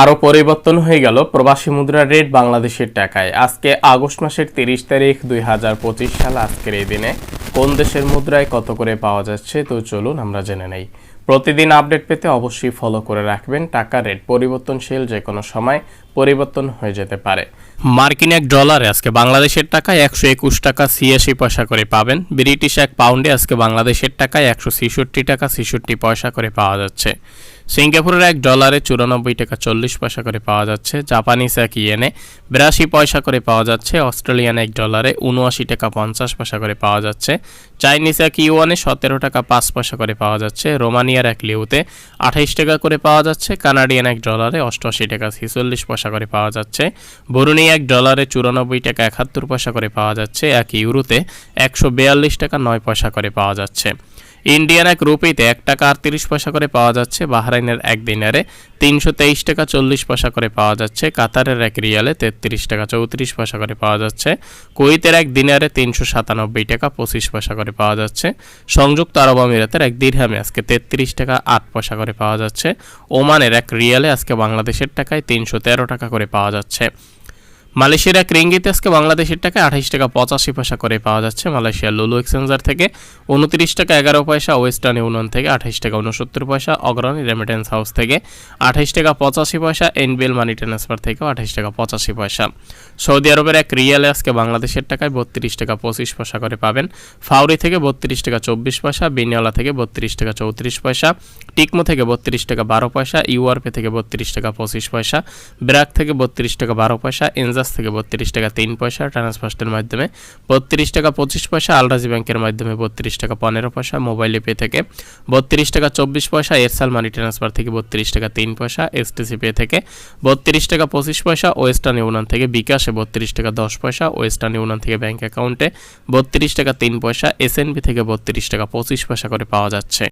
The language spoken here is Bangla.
আরও পরিবর্তন হয়ে গেল প্রবাসী মুদ্রার রেট বাংলাদেশের টাকায়। আজকে আগস্ট মাসের তিরিশ তারিখ দুই হাজার পঁচিশ সাল আজকের এই দিনে কোন দেশের মুদ্রায় কত করে পাওয়া যাচ্ছে তো চলুন আমরা জেনে নেই। প্রতিদিন আপডেট পেতে অবশ্যই ফলো করে রাখবেন। টাকা রেট পরিবর্তনশীল যে কোনো সময় পরিবর্তন হয়ে যেতে পারে। মার্কিন এক ডলারে আজকে বাংলাদেশের টাকায় একশো একুশ টাকা ছিয়াশি পয়সা করে পাবেন। ব্রিটিশ এক পাউন্ডে আজকে বাংলাদেশের টাকায় একশো ছেষট্টি টাকা ছেষট্টি পয়সা করে পাওয়া যাচ্ছে। সিঙ্গাপুরের এক ডলারে চুরানব্বই টাকা চল্লিশ পয়সা করে পাওয়া যাচ্ছে। জাপানিজ এক ইয়েনে বিরাশি পয়সা করে পাওয়া যাচ্ছে। অস্ট্রেলিয়ান এক ডলারে উনআশি টাকা পঞ্চাশ পয়সা করে পাওয়া যাচ্ছে। চাইনিজ এক ইউয়ানে সতেরো টাকা পাঁচ পয়সা করে পাওয়া যাচ্ছে। রোমানিয়ার এক লিউতে আঠাইশ টাকা করে পাওয়া যাচ্ছে। কানাডিয়ান এক ডলারে অষ্টআশি টাকা ছেচল্লিশ পয়সা করে পাওয়া যাচ্ছে। বরুণী এক ডলারে চুরানব্বই টাকা একাত্তর পয়সা করে পাওয়া যাচ্ছে। এক ইউরোতে একশো বিয়াল্লিশ টাকা নয় পয়সা করে পাওয়া যাচ্ছে। ইন্ডিয়ান এক রুপিতে এক টাকা আটত্রিশ পয়সা করে পাওয়া যাচ্ছে, বাহরাইনের এক দিনারে তিনশো তেইশ টাকা চল্লিশ পয়সা করে পাওয়া যাচ্ছে, কাতারের এক রিয়ালে তেত্রিশ টাকা চৌত্রিশ পয়সা করে পাওয়া যাচ্ছে, কুয়েতের এক দিনারে তিনশো সাতানব্বই টাকা পঁচিশ পয়সা করে পাওয়া যাচ্ছে, সংযুক্ত আরব আমিরাতের এক দিরহামে আজকে তেত্রিশ টাকা আট পয়সা করে পাওয়া যাচ্ছে, ওমানের এক রিয়ালে আজকে বাংলাদেশের টাকায় তিনশো তেরো টাকা করে পাওয়া যাচ্ছে। মালয়েশিয়ার এক রিঙ্গিতে আজকে বাংলাদেশের টাকায় আঠাইশ টাকা পঁচাশি পয়সা করে পাওয়া যাচ্ছে। মালয়েশিয়ার লুলু এক্সচেঞ্জার থেকে উনত্রিশ টাকা এগারো পয়সা, ওয়েস্টার্ন ইউনিয়ন থেকে আঠাইশ টাকা উনসত্তর পয়সা, অগ্রণী রেমিটেন্স হাউস থেকে আঠাইশ টাকা পঁচাশি পয়সা এনবিএল মানি ট্রান্সফার থেকে আঠাইশ টাকা পঁচাশি পয়সা। সৌদি আরবের এক রিয়ালে আজকে বাংলাদেশের টাকায় বত্রিশ টাকা পঁচিশ পয়সা করে পাবেন। ফাউরি থেকে বত্রিশ টাকা চব্বিশ পয়সা, বিনিয়ালা থেকে বত্রিশ টাকা চৌত্রিশ পয়সা, টিকমো থেকে বত্রিশ টাকা বারো পয়সা, ইউআরপি থেকে বত্রিশ টাকা পঁচিশ পয়সা ব্র্যাক থেকে বত্রিশ টাকা বারো পয়সা এনজাস থেকে বত্রিশ টাকা তিন পয়সা ট্রান্সফার্স্টের মাধ্যমে বত্রিশ টাকা পঁচিশ পয়সা আলরাজি ব্যাংকের মাধ্যমে বত্রিশ টাকা পনেরো পয়সা মোবাইল পে থেকে বত্রিশ টাকা চব্বিশ পয়সা এরসাল মানি ট্রান্সফার থেকে বত্রিশ টাকা তিন পয়সা এসটিসি পে থেকে বত্রিশ টাকা পঁচিশ পয়সা ওয়েস্টার্ন ইউনিয়ন থেকে বিকাশে বত্রিশ টাকা দশ পয়সা ওয়েস্টার্ন ইউনিয়ন থেকে ব্যাংক অ্যাকাউন্টে বত্রিশ টাকা তিন পয়সা এসএনবি থেকে বত্রিশ টাকা পঁচিশ পয়সা করে পাওয়া যাচ্ছে।